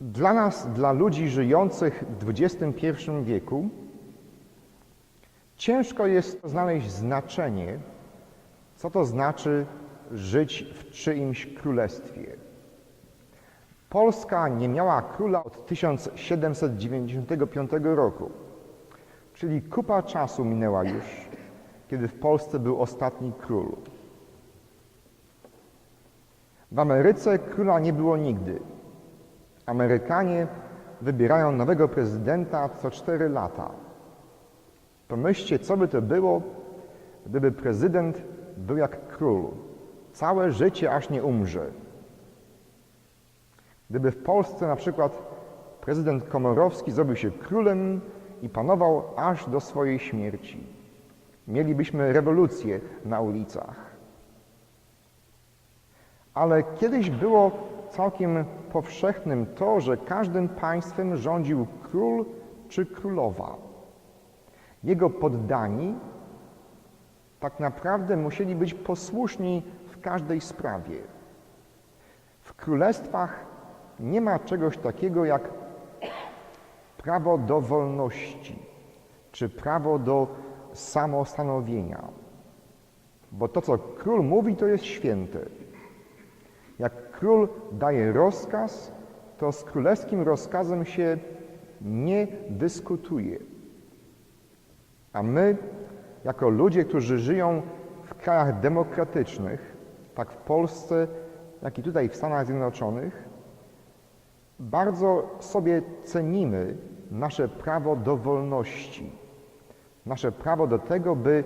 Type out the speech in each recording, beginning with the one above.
Dla nas, dla ludzi żyjących w XXI wieku, ciężko jest znaleźć znaczenie, co to znaczy żyć w czyimś królestwie. Polska nie miała króla od 1795 roku, czyli kupa czasu minęła już, kiedy w Polsce był ostatni król. W Ameryce króla nie było nigdy. Amerykanie wybierają nowego prezydenta co cztery lata. Pomyślcie, co by to było, gdyby prezydent był jak król. Całe życie, aż nie umrze. Gdyby w Polsce na przykład prezydent Komorowski zrobił się królem i panował aż do swojej śmierci. Mielibyśmy rewolucję na ulicach. Ale kiedyś było całkiem powszechnym to, że każdym państwem rządził król czy królowa. Jego poddani tak naprawdę musieli być posłuszni w każdej sprawie. W królestwach nie ma czegoś takiego jak prawo do wolności czy prawo do samostanowienia. Bo to, co król mówi, to jest święte. Jak król daje rozkaz, to z królewskim rozkazem się nie dyskutuje. A my, jako ludzie, którzy żyją w krajach demokratycznych, tak w Polsce, jak i tutaj w Stanach Zjednoczonych, bardzo sobie cenimy nasze prawo do wolności, nasze prawo do tego, by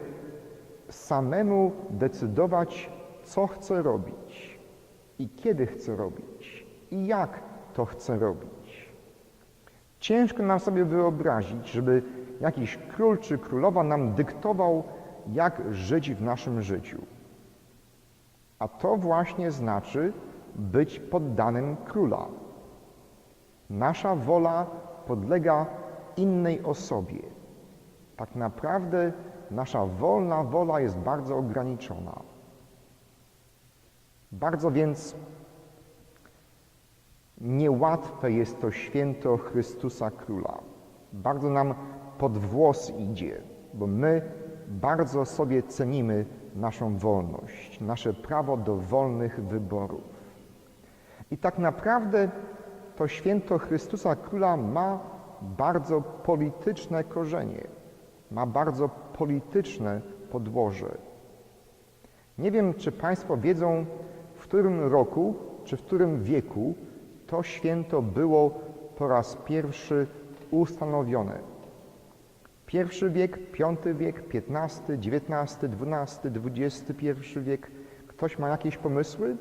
samemu decydować, co chce robić i kiedy chce robić i jak to chce robić. Ciężko nam sobie wyobrazić, żeby jakiś król czy królowa nam dyktował, jak żyć w naszym życiu. A to właśnie znaczy być poddanym króla. Nasza wola podlega innej osobie. Tak naprawdę nasza wolna wola jest bardzo ograniczona. Bardzo więc niełatwe jest to święto Chrystusa Króla. Bardzo nam pod włos idzie, bo my bardzo sobie cenimy naszą wolność, nasze prawo do wolnych wyborów. I tak naprawdę to święto Chrystusa Króla ma bardzo polityczne korzenie, ma bardzo polityczne podłoże. Nie wiem, czy Państwo wiedzą, którym roku czy w którym wieku to święto było po raz pierwszy ustanowione. Pierwszy wiek, piąty wiek, piętnasty, dziewiętnasty, dwunasty, dwudziesty pierwszy wiek. Ktoś ma jakieś pomysły?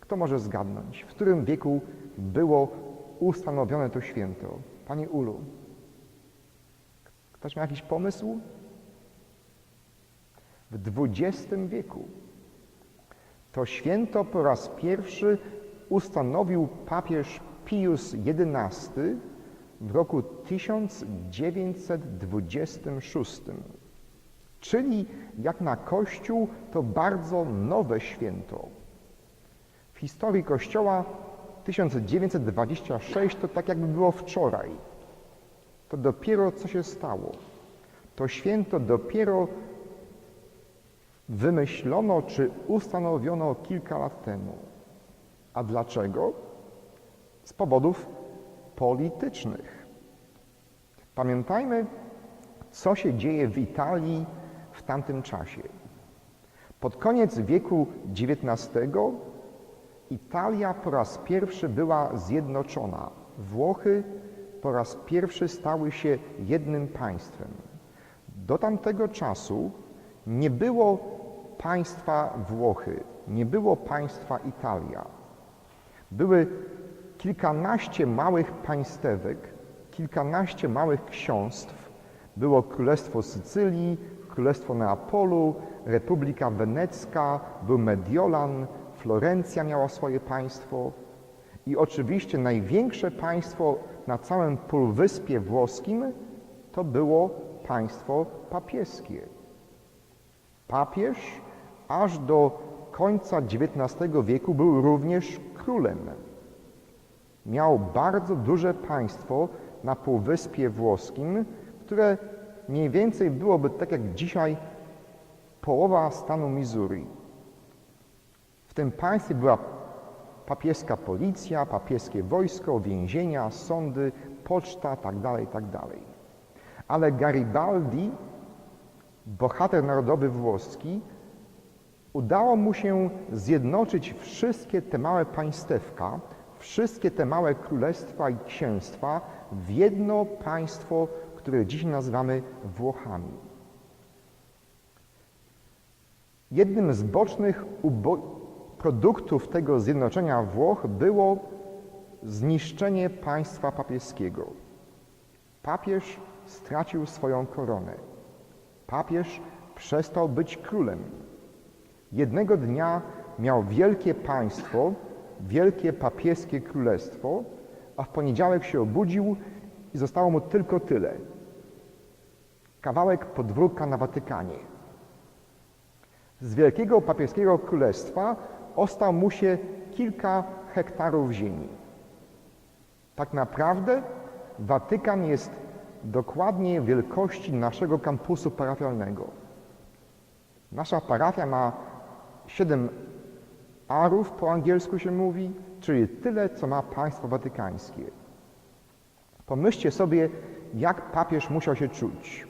Kto może zgadnąć, w którym wieku było ustanowione to święto? Pani Ulu. Ktoś ma jakiś pomysł? W XX wieku. To święto po raz pierwszy ustanowił papież Pius XI w roku 1926. Czyli jak na Kościół to bardzo nowe święto. W historii Kościoła 1926 to tak jakby było wczoraj. To dopiero co się stało. To święto dopiero wymyślono czy ustanowiono kilka lat temu. A dlaczego? Z powodów politycznych. Pamiętajmy, co się dzieje w Italii w tamtym czasie. Pod koniec wieku XIX Italia po raz pierwszy była zjednoczona. Włochy po raz pierwszy stały się jednym państwem. Do tamtego czasu nie było państwa Włochy, nie było państwa Italia. Były kilkanaście małych państewek, kilkanaście małych ksiąstw. Było Królestwo Sycylii, Królestwo Neapolu, Republika Wenecka, był Mediolan, Florencja miała swoje państwo i oczywiście największe państwo na całym Półwyspie Włoskim to było państwo papieskie. Papież aż do końca XIX wieku był również królem. miał bardzo duże państwo na Półwyspie Włoskim, które mniej więcej byłoby tak jak dzisiaj połowa stanu Missouri. W tym państwie była papieska policja, papieskie wojsko, więzienia, sądy, poczta, tak dalej, tak dalej. Ale Garibaldi, bohater narodowy włoski, udało mu się zjednoczyć wszystkie te małe państewka, wszystkie te małe królestwa i księstwa w jedno państwo, które dziś nazywamy Włochami. Jednym z bocznych produktów tego zjednoczenia Włoch było zniszczenie państwa papieskiego. Papież stracił swoją koronę. Papież przestał być królem. Jednego dnia miał wielkie państwo, wielkie papieskie królestwo, a w poniedziałek się obudził i zostało mu tylko tyle. Kawałek podwórka na Watykanie. Z wielkiego papieskiego królestwa ostał mu się kilka hektarów ziemi. Tak naprawdę Watykan jest dokładnie wielkości naszego kampusu parafialnego. Nasza parafia ma 7 arów, po angielsku się mówi, czyli tyle, co ma państwo watykańskie. Pomyślcie sobie, jak papież musiał się czuć.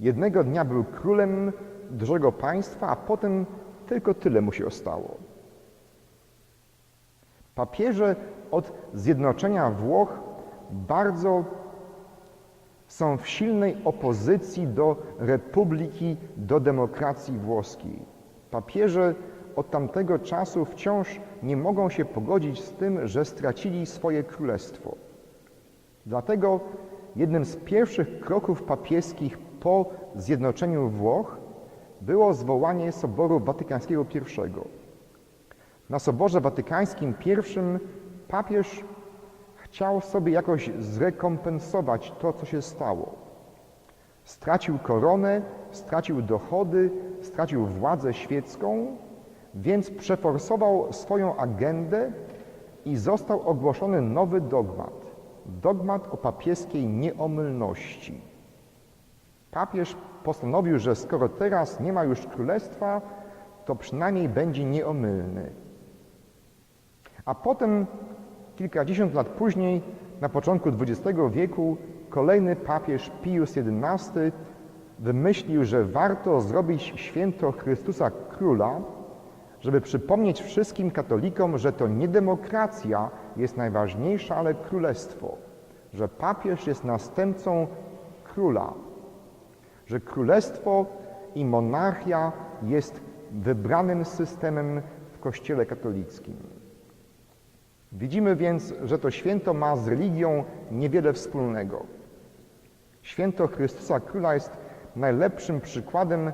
Jednego dnia był królem dużego państwa, a potem tylko tyle mu się ostało. Papieże od zjednoczenia Włoch bardzo są w silnej opozycji do republiki, do demokracji włoskiej. Papieże od tamtego czasu wciąż nie mogą się pogodzić z tym, że stracili swoje królestwo. Dlatego jednym z pierwszych kroków papieskich po zjednoczeniu Włoch było zwołanie Soboru Watykańskiego I. Na Soborze Watykańskim I papież chciał sobie jakoś zrekompensować to, co się stało. Stracił koronę, stracił dochody, stracił władzę świecką, więc przeforsował swoją agendę i został ogłoszony nowy dogmat. Dogmat o papieskiej nieomylności. Papież postanowił, że skoro teraz nie ma już królestwa, to przynajmniej będzie nieomylny. A potem, kilkadziesiąt lat później, na początku XX wieku, kolejny papież Pius XI wymyślił, że warto zrobić święto Chrystusa Króla, żeby przypomnieć wszystkim katolikom, że to nie demokracja jest najważniejsza, ale królestwo, że papież jest następcą króla, że królestwo i monarchia jest wybranym systemem w Kościele katolickim. Widzimy więc, że to święto ma z religią niewiele wspólnego. Święto Chrystusa Króla jest najlepszym przykładem,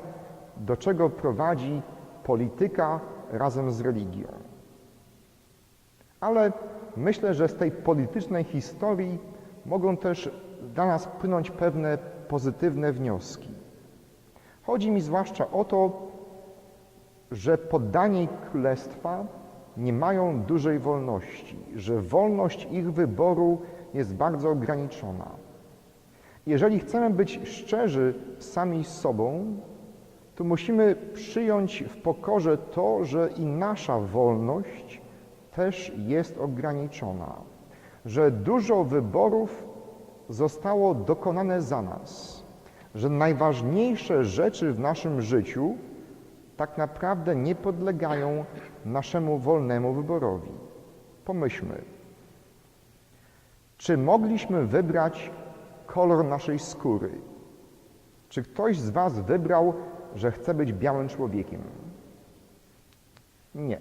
do czego prowadzi polityka razem z religią. Ale myślę, że z tej politycznej historii mogą też dla nas płynąć pewne pozytywne wnioski. Chodzi mi zwłaszcza o to, że poddani królestwa nie mają dużej wolności, że wolność ich wyboru jest bardzo ograniczona. Jeżeli chcemy być szczerzy sami z sobą, to musimy przyjąć w pokorze to, że i nasza wolność też jest ograniczona, że dużo wyborów zostało dokonane za nas, że najważniejsze rzeczy w naszym życiu tak naprawdę nie podlegają naszemu wolnemu wyborowi. Pomyślmy, czy mogliśmy wybrać kolor naszej skóry? Czy ktoś z Was wybrał, że chce być białym człowiekiem? Nie.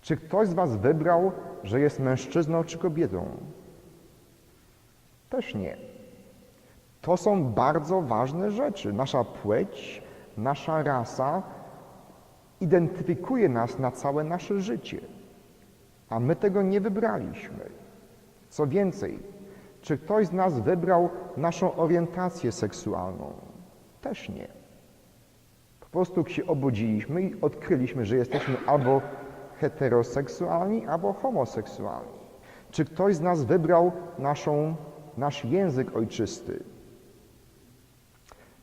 Czy ktoś z Was wybrał, że jest mężczyzną czy kobietą? Też nie. To są bardzo ważne rzeczy. Nasza płeć, nasza rasa identyfikuje nas na całe nasze życie, a my tego nie wybraliśmy. Co więcej, czy ktoś z nas wybrał naszą orientację seksualną? Też nie. Po prostu się obudziliśmy i odkryliśmy, że jesteśmy albo heteroseksualni albo homoseksualni? Czy ktoś z nas wybrał naszą, nasz język ojczysty?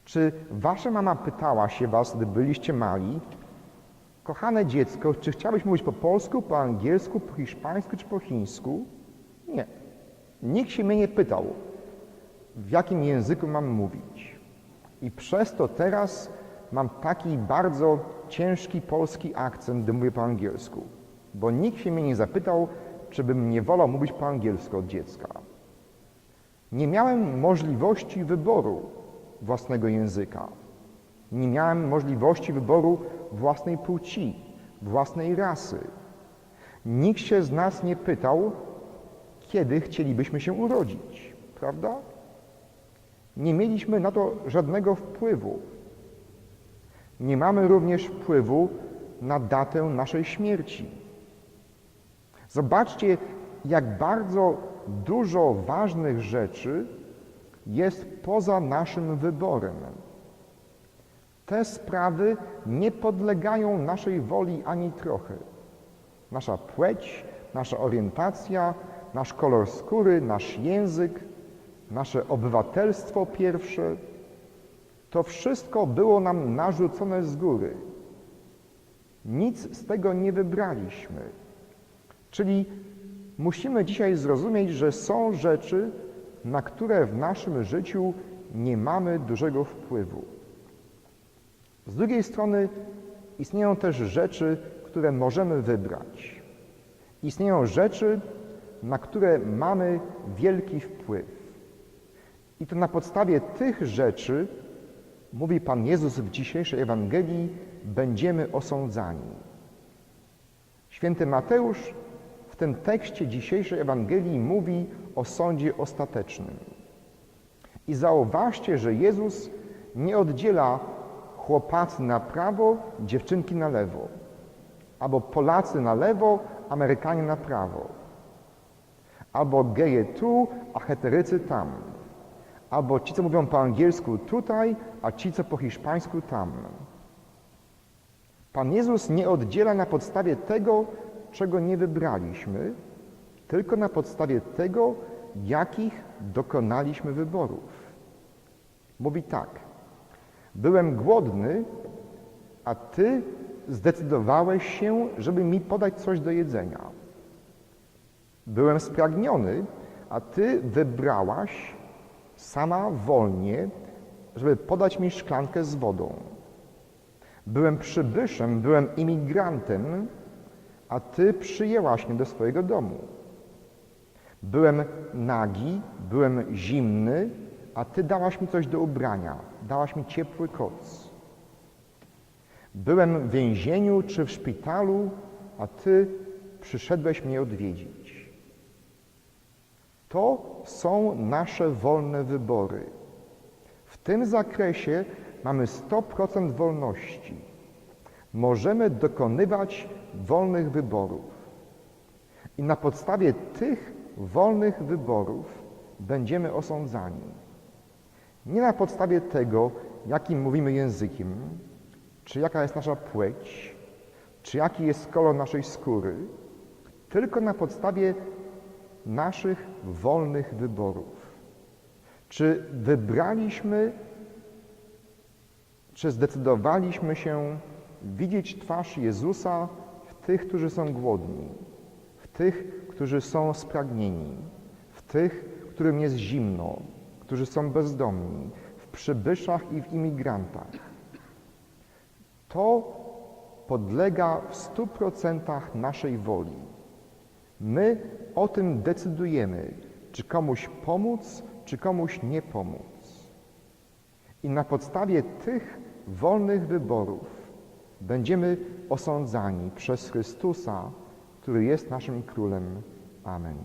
Czy wasza mama pytała się was, gdy byliście mali, kochane dziecko, czy chciałbyś mówić po polsku, po angielsku, po hiszpańsku czy po chińsku? Nie. Nikt się mnie nie pytał, w jakim języku mam mówić. I przez to teraz mam taki bardzo ciężki polski akcent, gdy mówię po angielsku, bo nikt się mnie nie zapytał, czy bym nie wolał mówić po angielsku od dziecka. Nie miałem możliwości wyboru własnego języka. Nie miałem możliwości wyboru własnej płci, własnej rasy. Nikt się z nas nie pytał, kiedy chcielibyśmy się urodzić, prawda? Nie mieliśmy na to żadnego wpływu. Nie mamy również wpływu na datę naszej śmierci. Zobaczcie, jak bardzo dużo ważnych rzeczy jest poza naszym wyborem. Te sprawy nie podlegają naszej woli ani trochę. Nasza płeć, nasza orientacja, nasz kolor skóry, nasz język, nasze obywatelstwo pierwsze, to wszystko było nam narzucone z góry. Nic z tego nie wybraliśmy. Czyli musimy dzisiaj zrozumieć, że są rzeczy, na które w naszym życiu nie mamy dużego wpływu. Z drugiej strony istnieją też rzeczy, które możemy wybrać. Istnieją rzeczy, na które mamy wielki wpływ. I to na podstawie tych rzeczy, mówi Pan Jezus w dzisiejszej Ewangelii, będziemy osądzani. Święty Mateusz w tym tekście dzisiejszej Ewangelii mówi o sądzie ostatecznym. I zauważcie, że Jezus nie oddziela chłopacy na prawo, dziewczynki na lewo, albo Polacy na lewo, Amerykanie na prawo, albo geje tu, a heterycy tam, albo ci, co mówią po angielsku tutaj, a ci, co po hiszpańsku tam. Pan Jezus nie oddziela na podstawie tego, czego nie wybraliśmy, tylko na podstawie tego, jakich dokonaliśmy wyborów. Mówi tak: Byłem głodny, a ty zdecydowałeś się, żeby mi podać coś do jedzenia. Byłem spragniony, a ty wybrałaś sama wolnie, żeby podać mi szklankę z wodą. Byłem przybyszem, byłem imigrantem, a ty przyjęłaś mnie do swojego domu. Byłem nagi, byłem zimny, a ty dałaś mi coś do ubrania, dałaś mi ciepły koc. Byłem w więzieniu czy w szpitalu, a ty przyszedłeś mnie odwiedzić. To są nasze wolne wybory. W tym zakresie mamy 100% wolności. Możemy dokonywać wolnych wyborów. I na podstawie tych wolnych wyborów będziemy osądzani. Nie na podstawie tego, jakim mówimy językiem, czy jaka jest nasza płeć, czy jaki jest kolor naszej skóry, tylko na podstawie naszych wolnych wyborów. Czy wybraliśmy, czy zdecydowaliśmy się widzieć twarz Jezusa w tych, którzy są głodni, w tych, którzy są spragnieni, w tych, którym jest zimno, którzy są bezdomni, w przybyszach i w imigrantach. To podlega w stu procentach naszej woli. My o tym decydujemy, czy komuś pomóc, czy komuś nie pomóc. I na podstawie tych wolnych wyborów będziemy osądzani przez Chrystusa, który jest naszym Królem. Amen.